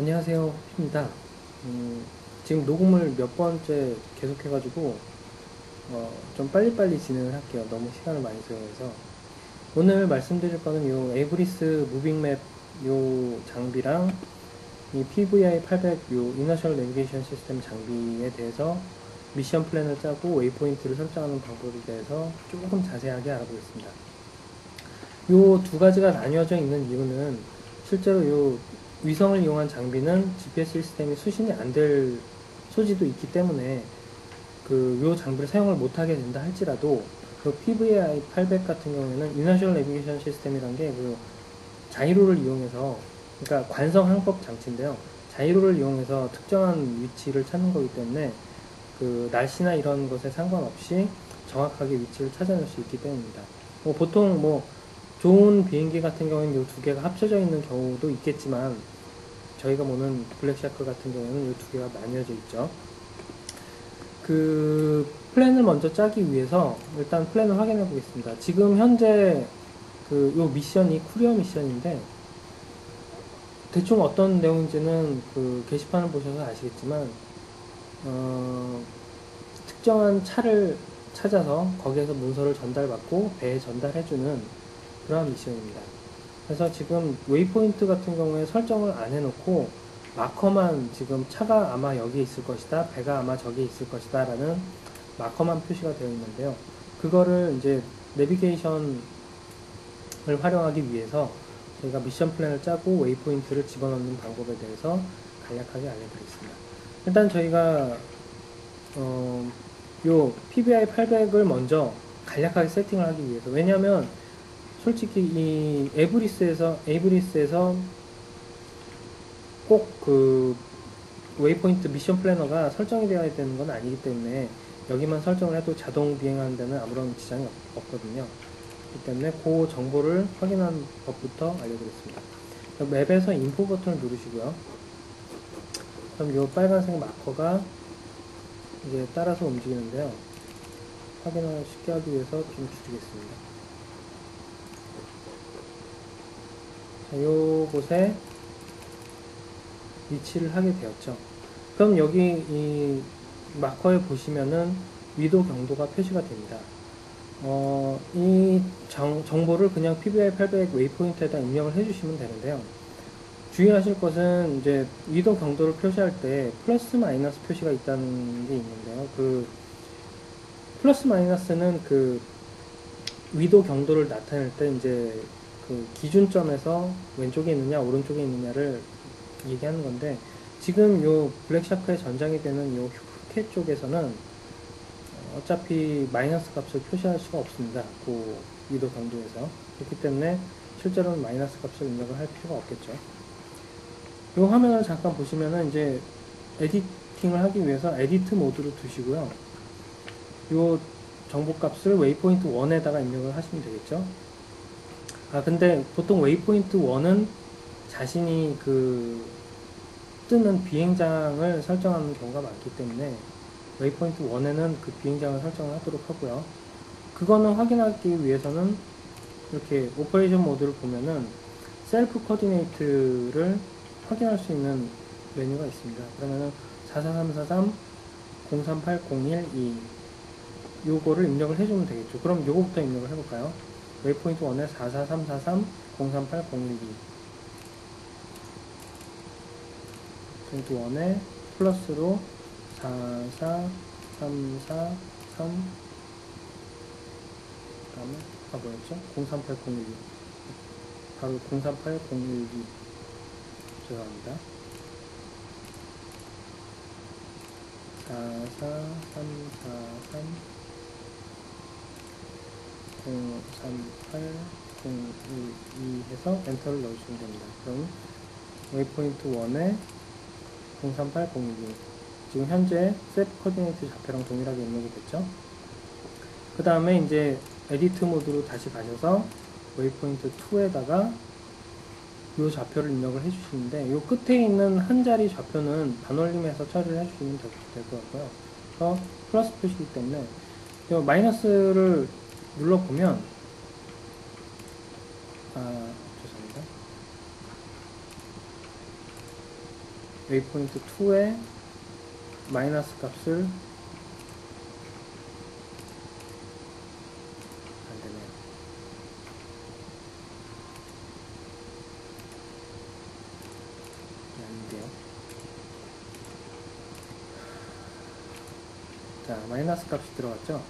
안녕하세요. 입니다. 음, 지금 녹음을 몇 번째 계속 해가지고 어, 좀 빨리빨리 진행을 할게요. 너무 시간을 많이 소요해서 오늘 말씀드릴 거는 요 에이브리스 무빙맵 요 장비랑 이 PVI 800 요 이너셜 내비게이션 시스템 장비에 대해서 미션 플랜을 짜고 웨이포인트를 설정하는 방법에 대해서 조금 자세하게 알아보겠습니다. 요 두 가지가 나뉘어져 있는 이유는 실제로 요 위성을 이용한 장비는 GPS 시스템이 수신이 안 될 소지도 있기 때문에 그요 장비를 사용을 못하게 된다 할지라도 그 PVI 800 같은 경우에는 이너셜 내비게이션 시스템이란 게그 자이로를 이용해서 그러니까 관성 항법 장치인데요. 자이로를 이용해서 특정한 위치를 찾는 거기 때문에 그 날씨나 이런 것에 상관없이 정확하게 위치를 찾아낼 수 있기 때문입니다. 뭐 보통 뭐 좋은 비행기 같은 경우에는 이 두 개가 합쳐져 있는 경우도 있겠지만 저희가 보는 블랙샤크 같은 경우에는 이 두 개가 나뉘어져 있죠. 그 플랜을 먼저 짜기 위해서 일단 플랜을 확인해 보겠습니다. 지금 현재 그 요 미션이 쿠리어 미션인데 대충 어떤 내용인지는 그 게시판을 보셔서 아시겠지만 어, 특정한 차를 찾아서 거기에서 문서를 전달받고 배에 전달해주는 그러한 미션입니다. 그래서 지금 웨이포인트 같은 경우에 설정을 안 해놓고 마커만 지금 차가 아마 여기 있을 것이다, 배가 아마 저기 있을 것이다 라는 마커만 표시가 되어 있는데요. 그거를 이제 내비게이션을 활용하기 위해서 저희가 미션 플랜을 짜고 웨이포인트를 집어넣는 방법에 대해서 간략하게 알려드리겠습니다. 일단 저희가 어, 요 PBI 800을 먼저 간략하게 세팅을 하기 위해서 왜냐하면 솔직히 이 에브리스에서 에이브리스에서 꼭 그 웨이포인트 미션 플래너가 설정이 되어야 되는 건 아니기 때문에 여기만 설정을 해도 자동 비행하는 데는 아무런 지장이 없, 없거든요. 그렇기 때문에 그 정보를 확인하는 법부터 알려드리겠습니다. 맵에서 인포 버튼을 누르시고요. 그럼 이 빨간색 마커가 이제 따라서 움직이는데요. 확인을 쉽게 하기 위해서 좀 줄이겠습니다. 요곳에 위치를 하게 되었죠. 그럼 여기 이 마커에 보시면은 위도 경도가 표시가 됩니다. 어, 이 정, 정보를 그냥 PBI 800 웨이포인트에다 입력을 해주시면 되는데요. 주의하실 것은 이제 위도 경도를 표시할 때 플러스 마이너스 표시가 있다는 게 있는데요. 그 플러스 마이너스는 그 위도 경도를 나타낼 때 이제 그 기준점에서 왼쪽에 있느냐 오른쪽에 있느냐를 얘기하는 건데 지금 요 블랙샤크에 전장이 되는 요 흑해 쪽에서는 어차피 마이너스 값을 표시할 수가 없습니다. 그 위도 경도에서 그렇기 때문에 실제로는 마이너스 값을 입력을 할 필요가 없겠죠. 이 화면을 잠깐 보시면은 이제 에디팅을 하기 위해서 에디트 모드로 두시고요. 이 정보 값을 웨이포인트 1에다가 입력을 하시면 되겠죠. 아 근데 보통 웨이포인트 1은 자신이 그 뜨는 비행장을 설정하는 경우가 많기 때문에 웨이포인트 1에는 그 비행장을 설정을 하도록 하고요. 그거는 확인하기 위해서는 이렇게 오퍼레이션 모드를 보면은 셀프 코디네이트를 확인할 수 있는 메뉴가 있습니다. 그러면은 44343 038012 요거를 입력을 해주면 되겠죠. 그럼 요거부터 입력을 해볼까요? 웨이포인트 1에 44343 038012 포인트 1에 플러스로 44343 다음에 아 뭐였죠? 038012 바로 038012 죄송합니다. 44343 038 012 해서 엔터를 넣으시면 됩니다. 그럼 웨이포인트 1에 038 012 지금 현재 셋 코디네이트 좌표랑 동일하게 입력이 됐죠. 그 다음에 이제 에디트 모드로 다시 가셔서 웨이포인트 2에다가 이 좌표를 입력을 해주시는데 이 끝에 있는 한 자리 좌표는 반올림해서 처리를 해주시면 될 것 같고요. 그래서 플러스 표시이기 때문에 이 마이너스를 눌러보면 아 죄송합니다. 웨이포인트 2의 마이너스 값을 안 되네요. 네, 아닌데요. 자, 마이너스 값이 들어갔죠?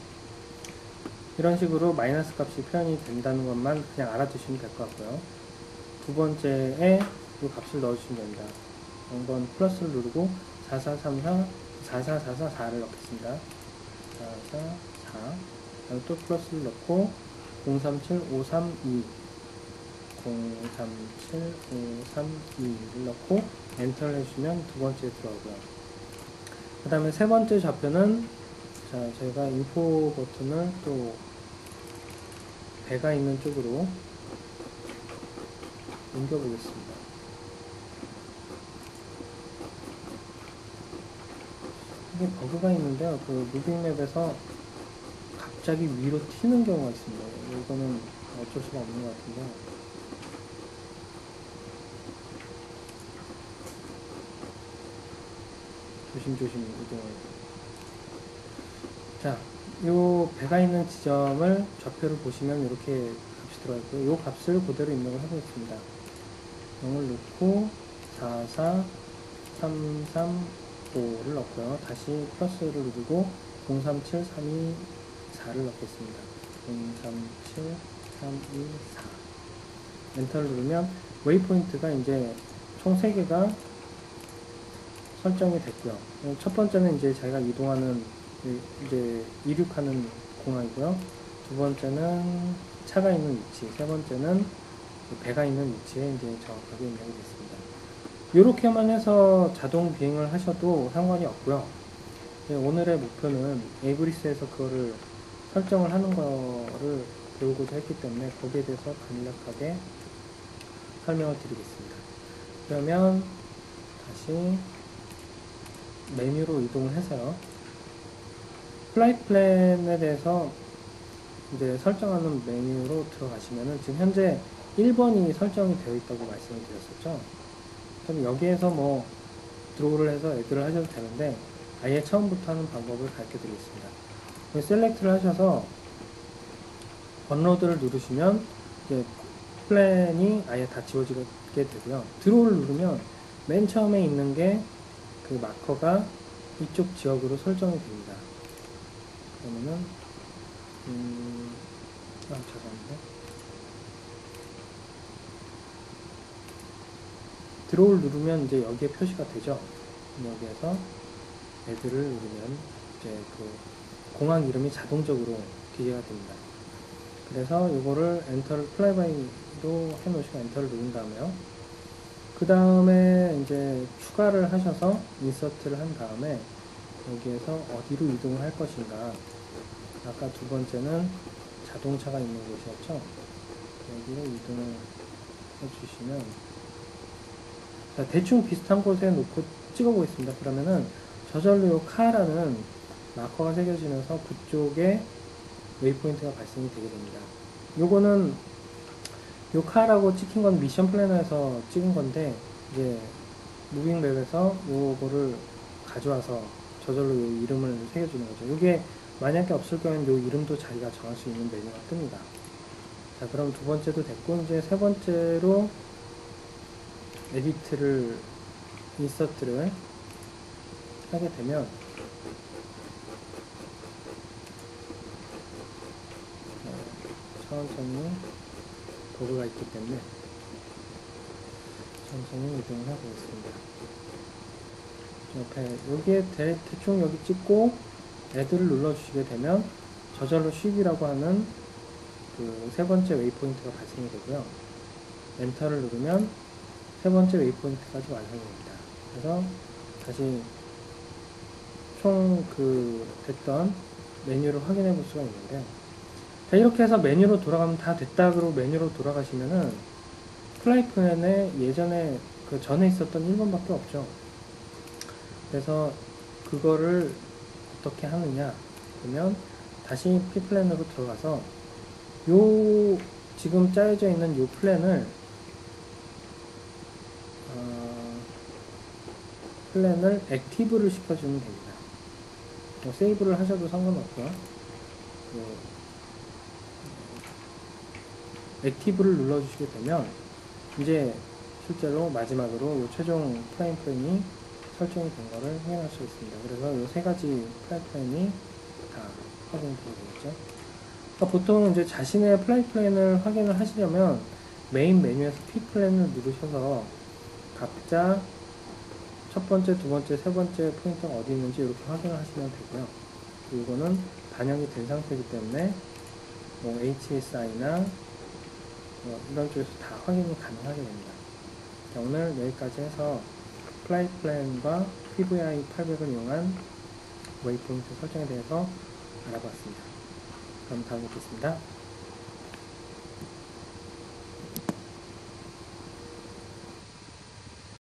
이런 식으로 마이너스 값이 표현이 된다는 것만 그냥 알아두시면 될 것 같고요. 두 번째에 이 값을 넣어주시면 됩니다. 0번 플러스를 누르고 4434, 44444를 넣겠습니다. 444, 그다음에 또 플러스를 넣고 037532, 037532를 넣고 엔터를 해주시면 두 번째 들어오고요. 그 다음에 세 번째 좌표는 자 저희가 인포 버튼을 또 배가 있는 쪽으로 옮겨 보겠습니다. 이게 버그가 있는데요. 그 무빙맵에서 갑자기 위로 튀는 경우가 있습니다. 이거는 어쩔 수가 없는 것 같은데. 조심조심 이동을. 자, 요 배가 있는 지점을 좌표를 보시면 이렇게 값이 들어가 있고요. 요 값을 그대로 입력을 해보겠습니다. 0을 넣고 4, 4, 3, 3, 5를 넣고요. 다시 플러스를 누르고 0, 3, 7, 3, 2, 4를 넣겠습니다. 0, 3, 7, 3, 2, 4 엔터를 누르면 웨이포인트가 이제 총 3개가 설정이 됐고요. 첫 번째는 이제 자기가 이동하는 이제 이륙하는 공항이고요. 두 번째는 차가 있는 위치, 세 번째는 배가 있는 위치에 이제 정확하게 입력이 됐습니다. 이렇게만 해서 자동 비행을 하셔도 상관이 없고요. 네, 오늘의 목표는 에이브리스에서 그거를 설정을 하는 거를 배우고자 했기 때문에 거기에 대해서 간략하게 설명을 드리겠습니다. 그러면 다시 메뉴로 이동을 해서요. 플라이트 플랜에 대해서 이제 설정하는 메뉴로 들어가시면은 지금 현재 1번이 설정이 되어 있다고 말씀을 드렸었죠. 그럼 여기에서 뭐 드로우를 해서 애들을 하셔도 되는데 아예 처음부터 하는 방법을 가르쳐 드리겠습니다. 셀렉트를 하셔서 번로드를 누르시면 이제 플랜이 아예 다 지워지게 되고요. 드로우를 누르면 맨 처음에 있는 게 그 마커가 이쪽 지역으로 설정이 됩니다. 그러면은 음, 아 죄송합니다. 드로우를 누르면 이제 여기에 표시가 되죠. 여기에서 애들을 누르면 이제 그 공항 이름이 자동적으로 기재가 됩니다. 그래서 이거를 엔터를 플라이바이로 해놓으시고 엔터를 누른 다음에요. 그 다음에 이제 추가를 하셔서 인서트를 한 다음에 여기에서 어디로 이동을 할 것인가. 아까 두 번째는 자동차가 있는 곳이었죠. 여기로 이동을 해주시면 자, 대충 비슷한 곳에 놓고 찍어 보겠습니다. 그러면은 저절로 요 카라는 마커가 새겨지면서 그쪽에 웨이포인트가 발생이 되게 됩니다. 요거는 요 카라고 찍힌 건 미션 플래너에서 찍은 건데 이제 무빙맵에서 요거를 가져와서 저절로 요 이름을 새겨주는 거죠. 요게 만약에 없을 경우에는 요 이름도 자기가 정할 수 있는 메뉴가 뜹니다. 자 그럼 두 번째도 됐고 이제 세 번째로 에디트를 인서트를 하게 되면 어, 천천히 버그가 있기 때문에 천천히 이동을 해보겠습니다. 옆에 여기에 대, 대충 여기 찍고 애들을 눌러주시게 되면 저절로 쉽이라고 하는 그 세 번째 웨이포인트가 발생이 되고요. 엔터를 누르면 세 번째 웨이포인트까지 완성됩니다. 그래서 다시 총 그 됐던 메뉴를 확인해 볼 수가 있는데요. 자, 이렇게 해서 메뉴로 돌아가면 다 됐다고 메뉴로 돌아가시면은 플라이프엔에 예전에 그 전에 있었던 1번밖에 없죠. 그래서 그거를 어떻게 하느냐 그러면 다시 P 플랜으로 들어가서 요 지금 짜여져 있는 요 플랜을 어, 플랜을 액티브를 시켜주면 됩니다. 뭐 세이브를 하셔도 상관없고요. 그, 액티브를 눌러주시게 되면 이제 실제로 마지막으로 이 최종 플라인 플랜이 설정이 된 거를 확인할 수 있습니다. 그래서 이 세 가지 플라인 플랜이 다 확인이 되겠죠. 그러니까 보통 이제 자신의 플라이 플랜을 확인을 하시려면 메인 메뉴에서 P 플랜을 누르셔서 각자 첫 번째, 두 번째, 세 번째 포인트가 어디 있는지 이렇게 확인을 하시면 되고요. 이거는 반영이 된 상태이기 때문에 뭐 HSI나 뭐 이런 쪽에서 다 확인이 가능하게 됩니다. 자, 오늘 여기까지 해서 플라이 플랜과 PVI 800을 이용한 웨이포인트 설정에 대해서 알아봤습니다. 그럼 다음에 뵙겠습니다.